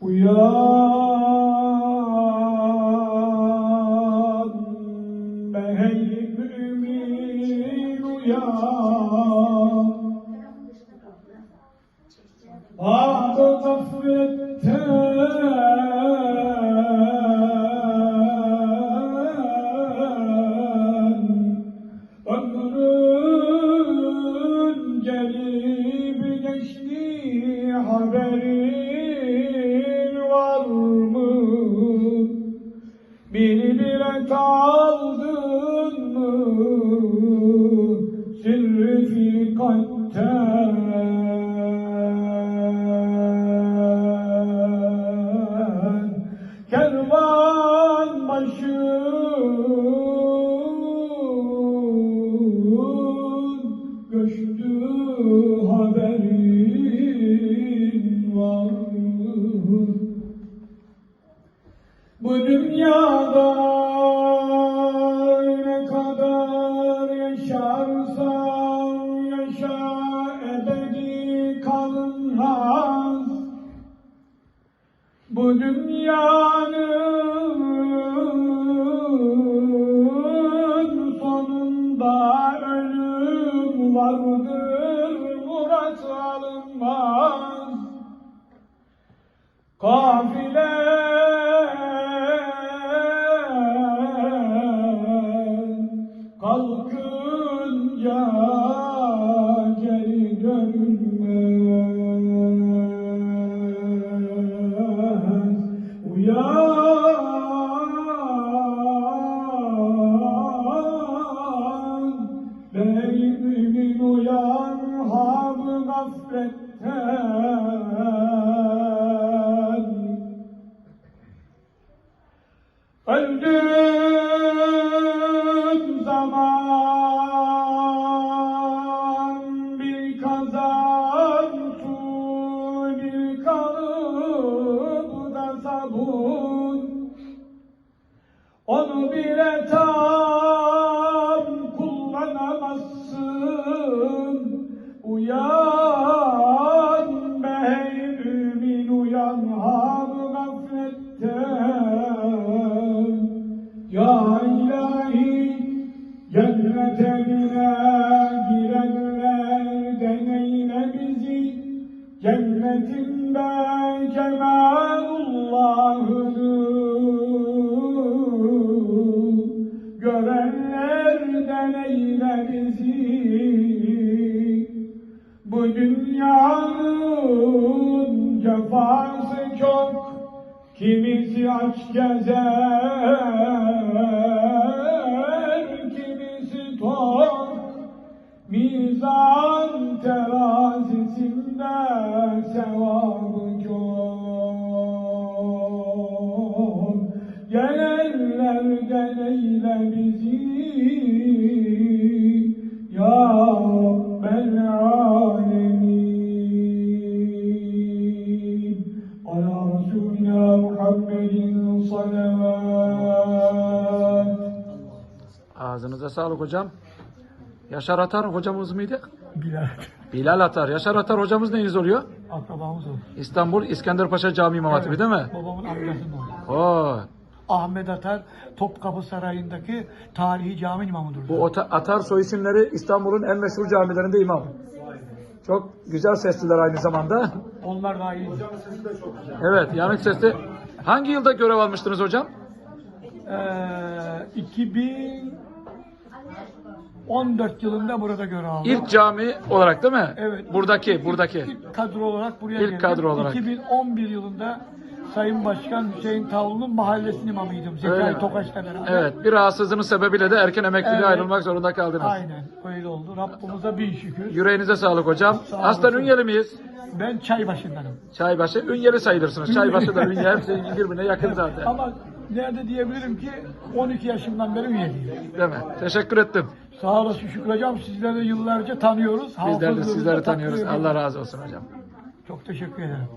Uyan hey mümin uyan. Adı gafletten haberin var mı? Bir bile kaldın mı? Sirri Bu dünyada ne kadar yaşarsan yaşa ebedi kalmaz. Bu dünyanın sonunda ölüm vardır, murat alınmaz. Kafile ham gafletten. Öldüğüm zaman bir kazan su bir kalıbı sabun onu bile tam Cennetinde cemalullahını Görenler deneyle bizi. Bu dünyanın cefası çok. Kimisi aç gezer Kimisi tok. Mizan terazisinde sevabı çok. Gelenlerden eyle bizi Ya Rabbel Alemin Ala Muhammedin salavat. Ağzınıza sağlık hocam. Yaşar Atar hocamız mıydı? Bilal Bilal Atar. Yaşar Atar hocamız neyiniz oluyor? akrabamız oldu. İstanbul İskenderpaşa Camii İmam Hatibi değil mi? Babamın amcasının oğlu. Oo. Ahmet Atar Topkapı Sarayı'ndaki tarihi cami imamıdır. Bu Ota- Atar soy isimleri İstanbul'un en meşhur camilerinde imam. Çok güzel sesliler aynı zamanda. Onlar da iyi. Evet, yanık sesli. Hangi yılda görev almıştınız hocam? Ee, 2014 yılında burada görev aldım. İlk cami olarak değil mi? Evet. Buradaki, buradaki. İlk kadro olarak buraya İlk geldim. kadro olarak. 2011 yılında Sayın Başkan Hüseyin Tavlu'nun mahallesinin imamıydım. Zekai? Tokaş'la beraber. Evet, bir rahatsızlığınız sebebiyle de erken emekliliğe Evet. ayrılmak zorunda kaldınız. Aynen öyle oldu. Rabbimize bin şükür. Yüreğinize sağlık hocam. Sağ olasın. Ünyeli miyiz? Ben çay başındanım. Çaybaşı, Ünyeli sayılırsınız. Çaybaşı da Ünye hepsi birbirine yakın zaten. Ama nerede diyebilirim ki 12 yaşımdan beri üyeliyim. Değil mi? Teşekkür ettim. Sağ olasın Şükrü Hocam. Sizleri de yıllarca tanıyoruz. Bizler de Hafızlığınızı sizleri takdir tanıyoruz. Allah razı olsun hocam. Çok teşekkür ederim.